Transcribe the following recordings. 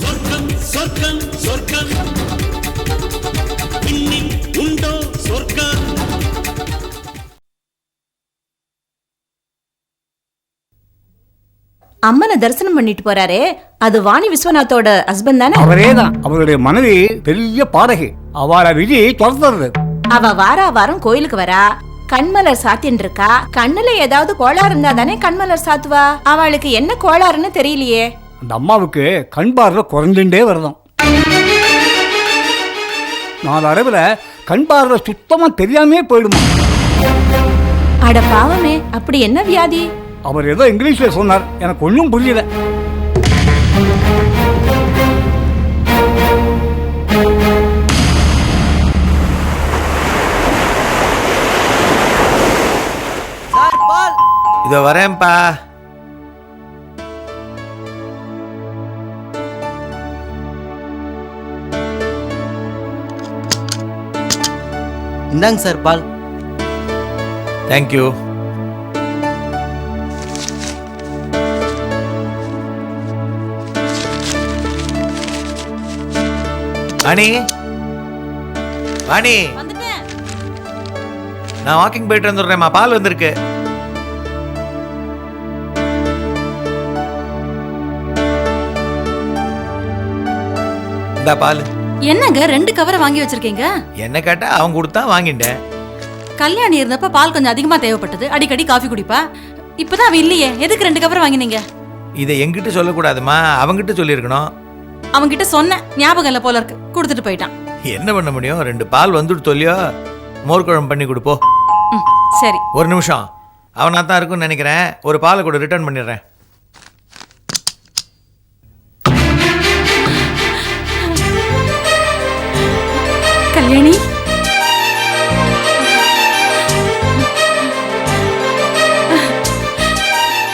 சொர்க்கம் சொர்க்கம் சொர்க்கம். இன்னில் உண்டோ சொர்க்கம்? அம்மனை தரிசனம் பண்ணிட்டு போறாரே. அது வாணி விஸ்வநாத்தோட ஹஸ்பண்ட் தானே? அவரே தான் அவருடைய மனைவி பெரிய பாடகி. அவளை விதி துரத்துறது. அவ வாரா வாரம் கோயிலுக்கு வரா? கண்மலர் சாத்தின்னு இருக்கா கண்ணுல ஏதாவது கோளாறு இருந்தா தானே கண்மலர் சாத்துவா? அவளுக்கு என்ன கோளாறுன்னு தெரியலையே. அந்த அம்மாவுக்கு கண் பார்வை குறைஞ்சுட்டே வருதாம் நாலு அளவில் கண் பார்வை சுத்தமாக தெரியாமே போயிடுமா? அட பாவமே அப்படி என்ன வியாதி? அவர் ஏதோ இங்கிலீஷில் சொன்னார். எனக்கு ஒன்றும் புரியல. இதோ வரேன்ப்பா. இந்தாங்க sir ball. Thank you Vani. Vani. நான் வாக்கிங் போயிட்டு வந்துடுறேம்மா. பால் வந்திருக்கு. இந்த பால். என்னங்க ரெண்டு கவரை வாங்கி வச்சிருக்கீங்க? என்ன கேட்டா அவன் கொடுத்தா வாங்கிட்டேன். கல்யாணி இருந்தப்ப பால் கொஞ்சம் அதிகமா தேவைப்பட்டது. அடிக்கடி காஃபி குடிப்பா. இப்பதான் அவ இல்லையே. எதுக்கு ரெண்டு கவரை வாங்கினீங்க? இதை என்கிட்ட சொல்லக்கூடாதும்மா அவன்கிட்ட சொல்லியிருக்கணும். அவன்கிட்ட சொன்னேன். ஞாபகம் இல்ல போல இருக்கு. கொடுத்துட்டு போயிட்டான். என்ன பண்ண முடியும்? ரெண்டு பால் வந்துட்டு சொல்லியோ மோர் குழம்பு பண்ணி கொடுப்போ. ம், சரி. ஒரு நிமிஷம். அவனா தான் இருக்கும்னு நினைக்கிறேன். ஒரு பாலை கூட ரிட்டர்ன் பண்ணிடுறேன். கல்யாணி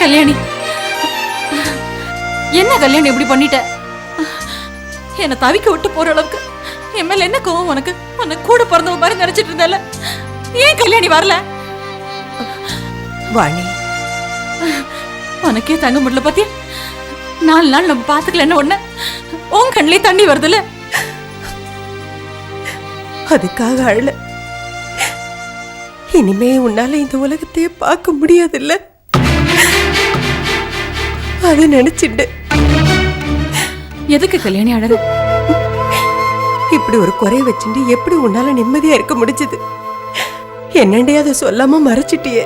கல்யாணி என்ன கல்யாணி இப்படி பண்ணிட்ட? என்ன தவிக்க விட்டு போற அளவுக்கு என் மேல என்ன கோவம் உனக்கு? உன்னை கூட பிறந்தவ மாதிரி நினைச்சிட்டு இருந்தல ஏன் கல்யாணி வரல? வாணி. உனக்கே தங்க முடியல பத்தியா? நாலு நாள் நம்ம பாத்துக்கல என்ன ஒண்ணு. உன் கண்ணிலே தண்ணி வருதுல்ல? அதுக்காக அழல. இனிமே உன்னால இந்த உலகத்தையே பார்க்க முடியாதுல்ல? அது நினைச்சிட்டு. எதுக்கு கல்யாணி அழகு இப்படி ஒரு குறை வச்சுட்டு எப்படி உன்னால நிம்மதியா இருக்க முடிஞ்சது? என்னண்டே அதை சொல்லாம மறைச்சிட்டியே.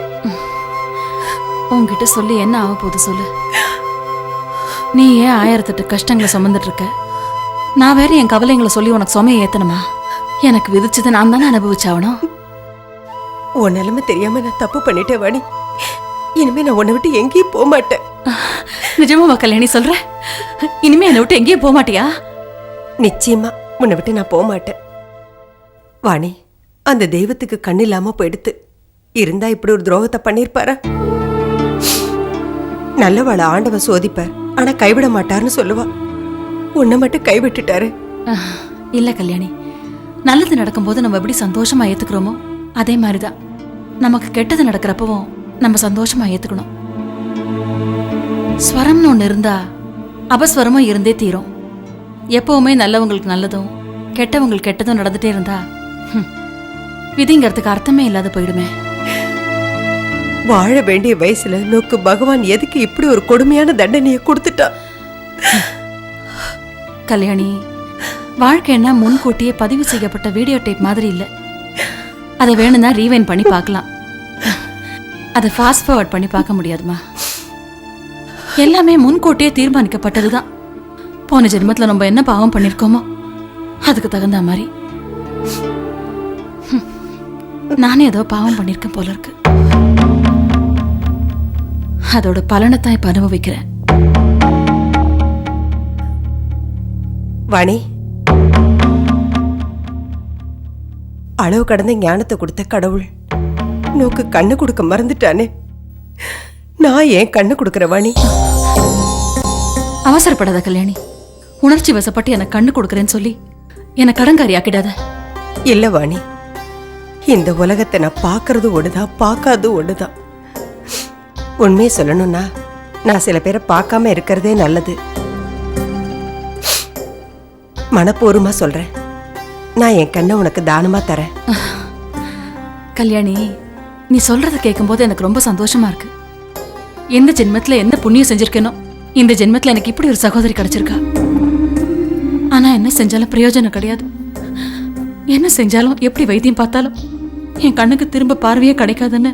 உன்கிட்ட சொல்லி என்ன ஆக போகுது சொல்லு. நீ ஏன் ஆயிரத்தெட்டு கஷ்டங்களை சுமந்துட்டு இருக்க? நான் வேற என் கவலைங்களை சொல்லி உனக்கு சுமையை ஏத்தணுமா? எனக்கு விதிச்சதை நான் தானே அனுபவிச்சாவணும் உன் நிலைமை தெரியாம நான் தப்பு பண்ணிட்டேன் வாணி. இனிமே நான் உன்னை விட்டு எங்கேயும் போக மாட்டேன். நிஜமாவா கல்யாணி சொல்ற? இனிமே என்னை விட்டு எங்கேயும் போக மாட்டியா? நிச்சயமா உன்னை விட்டு நான் போக மாட்டேன். வாணி அந்த தெய்வத்துக்கு கண் இல்லாம போயிடுத்து. இருந்தா இப்படி ஒரு துரோகத்தை பண்ணிருப்பாரா நல்லவாளை ஆண்டவன் சோதிப்பார் ஆனா கைவிட மாட்டார்னு சொல்லுவா. உன்னை மட்டும் கைவிட்டுட்டாரு. இல்ல கல்யாணி. நல்லது நடக்கும்போது நம்ம எப்படி சந்தோஷமா ஏத்துக்கிறோமோ அதே மாதிரிதான். நமக்கு கெட்டது நடக்கிறப்பவும் நம்ம சந்தோஷமா ஏத்துக்கணும். ஸ்வரம்னு ஒண்ணு இருந்தா அபஸ்வரமும் இருந்தே தீரும். எப்பவுமே நல்லவங்களுக்கு நல்லதும் கெட்டவங்களுக்கு கெட்டதும் நடந்துட்டே இருந்தா விதிங்கிறதுக்கு அர்த்தமே இல்லாத போயிடுமே. வாழ வேண்டிய வயசுல நோக்கு பகவான் எதுக்கு இப்படி ஒரு கொடுமையான தண்டனையை கொடுத்துட்டா கல்யாணி வாழ்க்கைன்னா முன்கூட்டியே பதிவு செய்யப்பட்ட வீடியோ டேப் மாதிரி இல்லை. அதை வேணும்னா ரீவைன் பண்ணி பார்க்கலாம். அதை ஃபாஸ்ட் ஃபார்வர்ட் பண்ணி பார்க்க முடியாதுமா? எல்லாமே முன்கூட்டியே தீர்மானிக்கப்பட்டது தான் போன ஜென்மத்தில் நம்ம என்ன பாவம் பண்ணியிருக்கோமோ அதுக்கு தகுந்த மாதிரி. நானே ஏதோ பாவம் பண்ணியிருக்கேன் போல இருக்கு. அதோட பலனை தான் இப்போ அனுபவிக்கிறேன். வாணி. அளவு கடந்த ஞானத்தை கொடுத்த கடவுள். நோக்கு கண்ணு கொடுக்க மறந்துட்டானே. நான் ஏன் கண்ணு கொடுக்கிற வாணி? அவசரப்படாத கல்யாணி. உணர்ச்சி வசப்பட்டு எனக்கு கண்ணு கொடுக்குறேன்னு சொல்லி என்னை கடங்காரி ஆக்கிடாத. இல்ல வாணி. இந்த உலகத்தை நான் பார்க்கறது ஒண்ணுதான் பார்க்காதது ஒண்ணுதான் உண்மையை சொல்லணும்னா நான் சில பேரை பார்க்காம இருக்கிறதே நல்லது. மனப்பூர்வமா சொல்றேன். நான் என் கண்ணை உனக்கு தானமா தரேன். கல்யாணி நீ சொல்றத கேட்கும்போது எனக்கு ரொம்ப சந்தோஷமா இருக்கு. எந்த ஜென்மத்துல என்ன புண்ணியம் செஞ்சிருக்கேனோ இந்த ஜென்மத்துல எனக்கு இப்படி ஒரு சகோதரி கிடைச்சிருக்கா. ஆனா என்ன செஞ்சாலும் பிரயோஜனம் கிடையாது. என்ன செஞ்சாலும் எப்படி வைத்தியம் பார்த்தாலும் என் கண்ணுக்கு திரும்ப பார்வையே கிடைக்காதுன்னு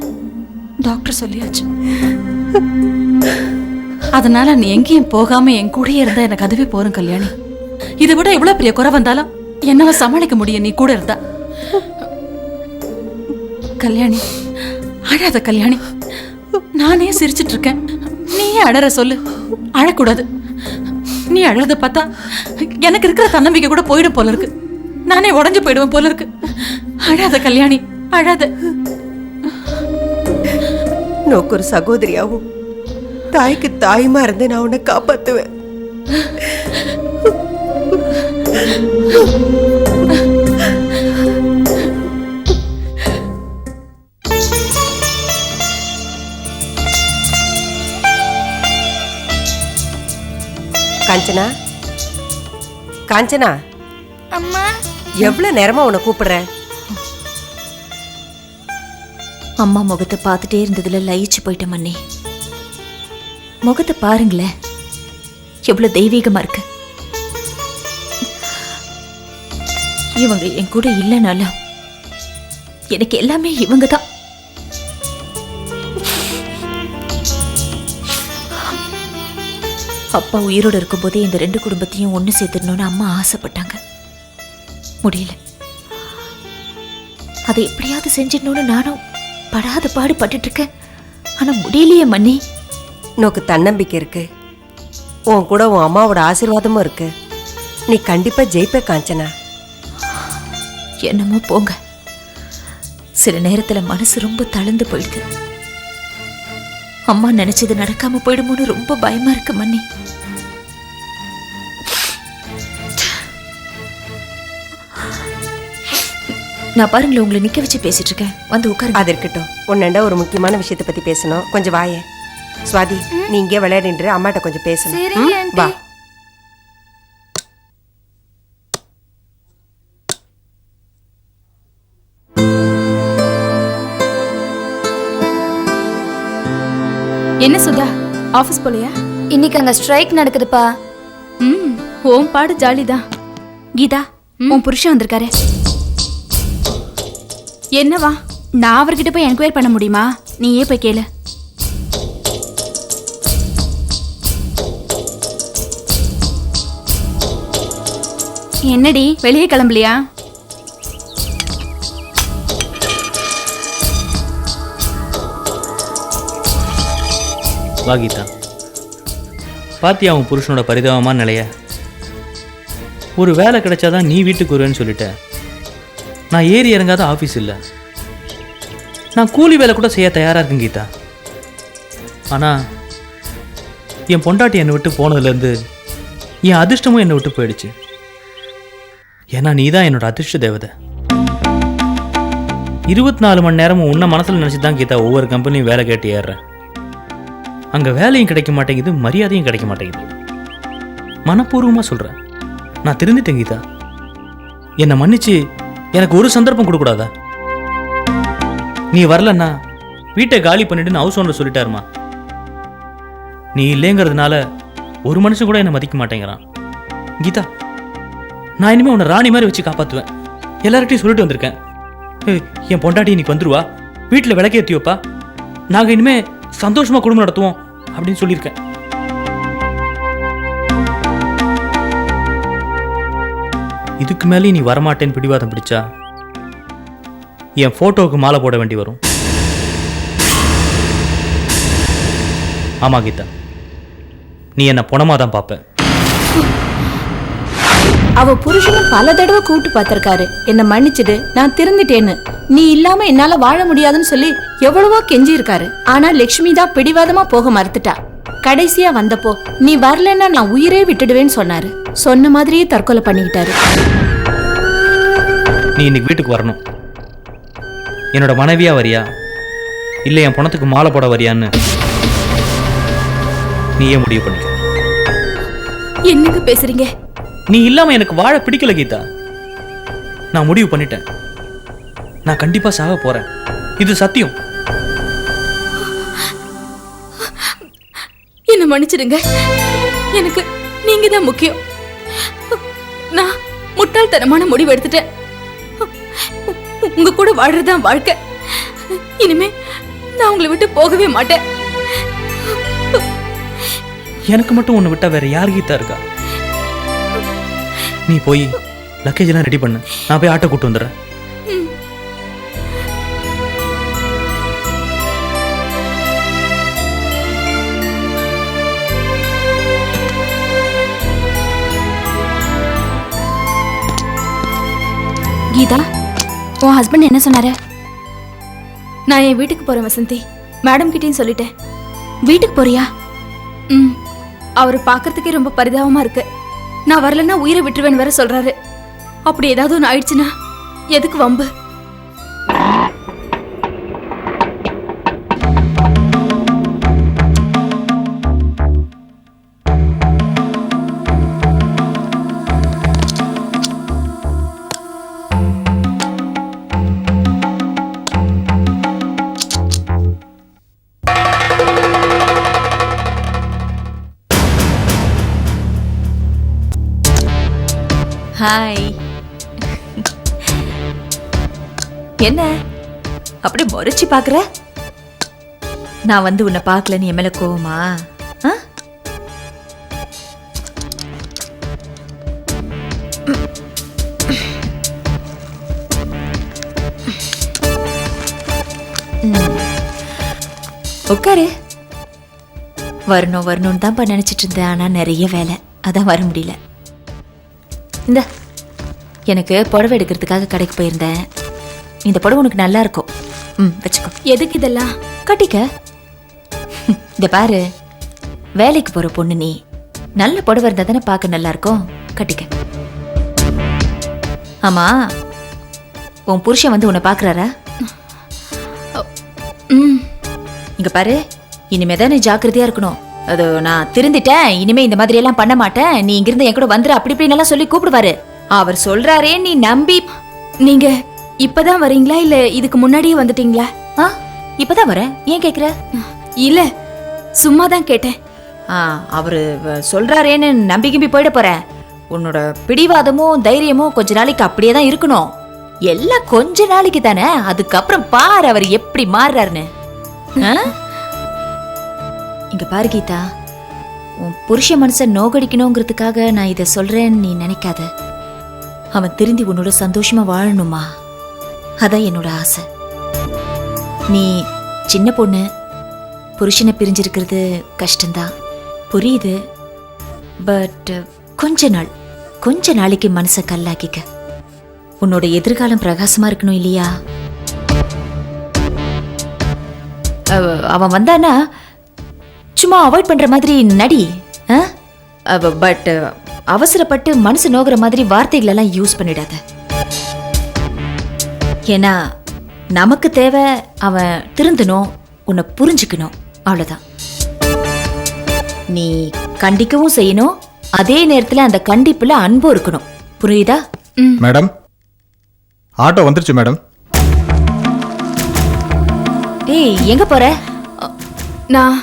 டாக்டர் சொல்லியாச்சு. அதனால நீ எங்கேயும் போகாம என் கூடயே இருந்தா எனக்கு அதுவே போறோம் கல்யாணி. இதை விட எவ்வளவு பெரிய குறை வந்தாலும் என்னால சமாளிக்க முடியும் நீ கூட இருந்தா. கல்யாணி அழாத கல்யாணி. நானே சிரிச்சிட்டு இருக்கேன். நீயே அழற சொல்லு. அழக்கூடாது. நீ அழறத பார்த்தா எனக்கு இருக்கிற தன்னம்பிக்கை கூட போயிடும் போல இருக்கு. நானே உடஞ்சு போயிடுவேன் போல இருக்கு. அழாத கல்யாணி அழாத. நோக்கு ஒரு சகோதரியாவும் தாய்க்கு தாயுமா இருந்து நான் உன்னை காப்பாத்துவேன். காஞ்சனா? காஞ்சனா? அம்மா. எவ்வளவு நேரமா உன்னை கூப்பிடுறேன் அம்மா முகத்தை பார்த்துட்டே இருந்ததுல லயிச்சு போயிட்டேன் மண்ணி முகத்தை பாருங்களேன். எவ்வளவு தெய்வீகமா இருக்கு. இவங்க என் கூட இல்லைனாலும் எனக்கு எல்லாமே இவங்க தான் அப்பா உயிரோடு இருக்கும்போதே இந்த ரெண்டு குடும்பத்தையும் ஒன்று சேர்த்துடணும்னு அம்மா ஆசைப்பட்டாங்க. முடியல. அதை எப்படியாவது செஞ்சிடணும்னு நானும் படாத பாடு பட்டுட்டு இருக்கேன் ஆனா முடியலையே மன்னி. உனக்கு தன்னம்பிக்கை இருக்கு. உன் கூட உன் அம்மாவோட ஆசீர்வாதமும் இருக்கு. நீ கண்டிப்பா ஜெயிப்ப காஞ்சனா. என்னமோ போங்க. சில நேரத்துல மனசு ரொம்ப தளர்ந்து போயிடுது. அம்மா நினைச்சது நடக்காம போயிடுமோன்னு ரொம்ப பயமா இருக்கு மண்ணி நான் பாருங்களேன் உங்களை நிக்க வச்சு பேசிட்டு இருக்கேன். வந்து உட்காருங்க. அது இருக்கட்டும். உன்னண்ட ஒரு முக்கியமான விஷயத்தை பத்தி பேசணும். கொஞ்சம் வாயே. சுவாதி நீ இங்கே விளையாடின்ற அம்மாட்ட கொஞ்சம் பேசணும்? வா. என்ன சுதா? ஆபீஸ் போலையா? இன்னைக்கு அங்க ஸ்ட்ரைக் நடக்குதுப்பா. ம் ஓம் பாடு ஜாலிதான். கீதா உன் புருஷன் வந்திருக்காரு. என்னவா? நான் அவர்கிட்ட போய் என்கொயரி பண்ண முடியுமா? நீயே போய் கேளு. என்னடி வெளியே கிளம்பலையா? வா கீதா. பாத்தியா உன் புருஷனோட பரிதாபமான நிலைய? ஒரு வேலை கிடைச்சாதான் நீ வீட்டுக்கு வருவேன்னு சொல்லிட்ட. நான் ஏறி இறங்காத ஆஃபீஸ் இல்லை. நான் கூலி வேலை கூட செய்ய தயாராக இருக்கேன் கீதா. ஆனால் என் பொண்டாட்டி என்னை விட்டு போனதுலேருந்து என் அதிர்ஷ்டமும் என்னை விட்டு போயிடுச்சு. ஏன்னா நீ தான் என்னோட அதிர்ஷ்ட தேவதை. இருபத்தி நாலு மணி நேரமும் உன்னை மனசில் நினச்சி தான் கீதா ஒவ்வொரு கம்பெனியும் வேலை கேட்டு ஏறுறேன். அங்கே வேலையும் கிடைக்க மாட்டேங்குது மரியாதையும் கிடைக்க மாட்டேங்குது. மனப்பூர்வமாக சொல்கிறேன் நான் திருந்திட்டேன் கீதா. என்னை மன்னிச்சு எனக்கு ஒரு சந்தர்ப்பம் கொடுக்கூடாதா? நீ வரலன்னா வீட்டை காலி பண்ணிட்டுன்னு ஹவுஸ் ஓனர் சொல்லிட்டாருமா? நீ இல்லைங்கிறதுனால ஒரு மனுஷன் கூட என்னை மதிக்க மாட்டேங்கிறான். கீதா நான் இனிமேல் உன்னை ராணி மாதிரி வச்சு காப்பாற்றுவேன் எல்லார்கிட்டையும் சொல்லிட்டு வந்திருக்கேன். என் பொண்டாட்டி இன்னைக்கு வந்துருவா. வீட்டில் விளக்கேற்றி வைப்பா. நாங்கள் இனிமே சந்தோஷமாக குடும்பம் நடத்துவோம். அப்படின்னு சொல்லியிருக்கேன். இதுக்கு மேலே நீ வரமாட்டேன்னு பிடிவாதம் பிடிச்சா என் ஃபோட்டோவுக்கு மாலை போட வேண்டி வரும். ஆமா கீதா நீ என்னை பொணமாக தான் பார்ப்பேன் அவ புருஷனும் பல தடவை கூப்பிட்டு பார்த்திருக்காரு. என்ன மன்னிச்சிடு நான் திருந்திட்டேன்னு. நீ இல்லாம என்னால வாழ முடியாதுன்னு சொல்லி எவ்வளவோ கெஞ்சி இருக்காரு ஆனா லட்சுமி தான் பிடிவாதமா போக மறுத்துட்டா. கடைசியா வந்தப்போ நீ வரலன்னா நான் உயிரே விட்டுடுவேன்னு சொன்னாரு. சொன்ன மாதிரியே தற்கொலை பண்ணிக்கிட்டாரு. நீ இன்னைக்கு வீட்டுக்கு வரணும். என்னோட மனைவியா வரியா? இல்லை என் பணத்துக்கு மாலை போட வரியான்னு நீயே முடிவு பண்ணிக்க. என்னங்க பேசுறீங்க? நீ இல்லாம எனக்கு வாழ பிடிக்கல கீதா. நான் முடிவு பண்ணிட்டேன். நான் கண்டிப்பா சாக போறேன். இது சத்தியம். என்ன மன்னிச்சிடுங்க. எனக்கு நீங்க தான் முக்கியம். நான் முட்டாள்தனமான முடிவு எடுத்துட்டேன். உங்க கூட வாழ்றதுதான் வாழ்க்கை. இனிமே நான் உங்களை விட்டு போகவே மாட்டேன். எனக்கு மட்டும் உன்னை விட்டா வேற யார் கீதா இருக்கா? நீ போய் லக்கேஜ் எல்லாம் ரெடி பண்ணு. நான் போய் ஆட்டோ கூட்டு வந்துடுறேன். கீதா உன் ஹஸ்பண்ட் என்ன சொன்னாரு? நான் என் வீட்டுக்கு போறேன் வசந்தி. மேடம் கிட்டயும் சொல்லிட்டேன். வீட்டுக்கு போறியா? ம். அவர் பார்க்கறதுக்கே ரொம்ப பரிதாபமா இருக்கு. நான் வரலன்னா உயிரை விட்டுருவேன் வேற சொல்றாரு. அப்படி ஏதாவது ஒன்று ஆயிடுச்சுன்னா எதுக்கு வம்பு? ஹாய் என்ன? அப்படி முறைச்சு பார்க்குற? நான் வந்து உன்னை பார்க்கலன்னு என் மேல கோவமா? உட்காரு. வரணும் வரணும்னு தான்ப்பா நினைச்சிட்டு இருந்தேன். ஆனா நிறைய வேலை. அதான் வர முடியல. இந்த எனக்கு புடவை எடுக்கிறதுக்காக கடைக்கு போயிருந்தேன். இந்த புடவை உனக்கு நல்லா இருக்கும் ம் வச்சுக்கோ. எதுக்கு இதெல்லாம்? கட்டிக்க. இந்த பாரு. வேலைக்கு போற பொண்ணு நீ. நல்ல புடவை இருந்தா தானே பார்க்க நல்லா இருக்கும் கட்டிக்க. ஆமா உன் புருஷன் வந்து உன்னை பார்க்கறாரா? ம். இங்க பாரு. இனிமே தான் நீ ஜாக்கிரதையா இருக்கணும். அது நான் திருந்திட்டேன். இனிமே இந்த மாதிரி எல்லாம் பண்ண மாட்டேன். நீ இங்கிருந்து என் கூட வந்துரு அப்படி இப்படின்னு எல்லாம் சொல்லி கூப்பிடுவாரு. அவர் சொல்றாரே நீ நம்பி நீங்க இப்பதான் வரீங்களா? இல்ல இதுக்கு முன்னாடியே வந்துட்டீங்களா? ஆ? இப்பதான் வரேன். ஏன் கேக்குற? இல்ல சும்மா தான் கேட்டேன். ஆ அவரு சொல்றாரேன்னு நம்பி கிம்பி போயிட போறேன். உன்னோட பிடிவாதமும் தைரியமும் கொஞ்ச நாளைக்கு அப்படியே தான் இருக்கணும். எல்லாம் கொஞ்ச நாளைக்கு தானே? அதுக்கப்புறம் பாரு அவர் எப்படி மாறுறாருன்னு. ஆ? இங்க பாரு கீதா. உன் புருஷ மனசை நோகடிக்கணுங்கிறதுக்காக நான் இதை சொல்றேன்னு நீ நினைக்காத. அவன் திருந்தி உன்னோட சந்தோஷமா வாழணுமா? அதான் என்னோட ஆசை. நீ சின்ன பொண்ணு புருஷனை பிரிஞ்சிருக்கிறது கஷ்டம்தான். புரியுது? பட் கொஞ்ச நாள் கொஞ்ச நாளைக்கு மனசை கல்லாக்கிக்க. உன்னோட எதிர்காலம் பிரகாசமா இருக்கணும் இல்லையா? அவன் வந்தானா சும்மா அவாய்ட் பண்ற மாதிரி நடி பட் அவசரப்பட்டு மனசு நோகிற மாதிரி வார்த்தைகளெல்லாம் யூஸ் பண்ணிடாத. ஏன்னா நமக்கு தேவை அவன் திருந்தணும் உன்னை புரிஞ்சுக்கணும் அவ்வளவுதான். நீ கண்டிக்கவும் செய்யணும் அதே நேரத்துல அந்த கண்டிப்புல அன்பும் இருக்கணும். புரியுதா? மேடம் ஆட்டோ வந்துருச்சு மேடம். ஏய் எங்க போற? நான்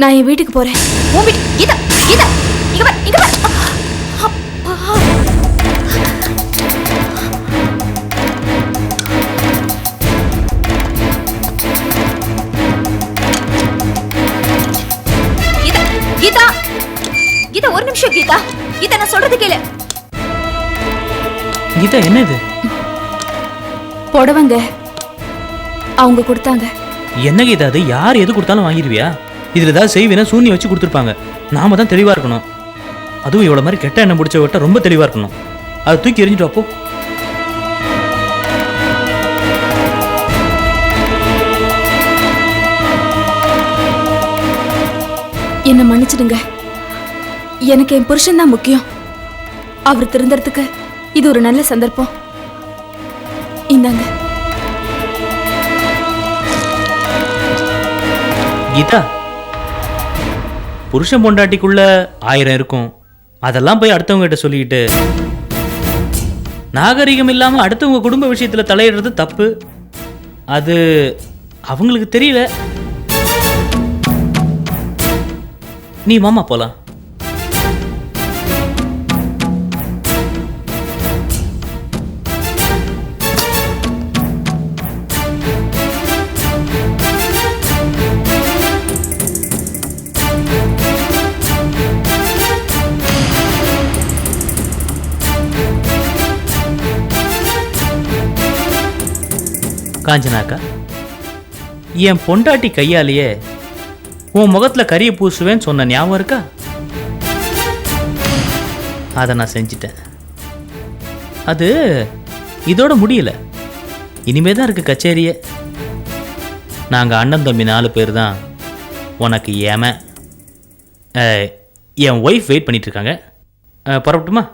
நான் என் வீட்டுக்கு போறேன். உன் வீட்டு கீதா கீதா இங்க வா இங்க வா கீதா கீதா. கீதா ஒரு நிமிஷம் கீதா. கீதா நான் சொல்றது கேளு. கீதா என்ன இது புடவைங்க அவங்க கொடுத்தாங்க. என்ன கீதா அது? யார் எது கொடுத்தாலும் வாங்கிடுவியா? இதில் ஏதாவது செய்வேனா சூன்யம் வச்சு கொடுத்துருப்பாங்க. நாம தான் தெளிவாக இருக்கணும். அதுவும் இவ்வளோ மாதிரி கெட்ட எண்ணெய் பிடிச்சவட்ட ரொம்ப தெளிவாக இருக்கணும். அதை தூக்கி எரிஞ்சிட்டு அப்போ என்னை மன்னிச்சிடுங்க. எனக்கு என் புருஷன் தான் முக்கியம். அவர் திருந்தறதுக்கு இது ஒரு நல்ல சந்தர்ப்பம். இந்தாங்க. கீதா. புருஷன் பொண்டாட்டிக்குள்ள ஆயிரம் இருக்கும். அதெல்லாம் போய் அடுத்தவங்க கிட்ட சொல்லிக்கிட்டு. நாகரிகம் இல்லாமல் அடுத்தவங்க குடும்ப விஷயத்தில் தலையிடுறது தப்பு. அது அவங்களுக்கு தெரியல. நீ மாமா போலாம். காஞ்சனாக்கா என் பொண்டாட்டி கையாலேயே உன் முகத்தில் கறியை பூசுவேன்னு சொன்ன ஞாபகம் இருக்கா? அதை நான் செஞ்சிட்டேன். அது இதோட முடியல. இனிமே தான் இருக்குது கச்சேரியே. நாங்கள் அண்ணன் தம்பி நாலு பேர் தான். உனக்கு ஏம என் ஒய்ஃப் வெயிட் பண்ணிகிட்ருக்காங்க இருக்காங்க புறப்பட்டுமா?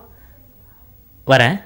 வரேன்.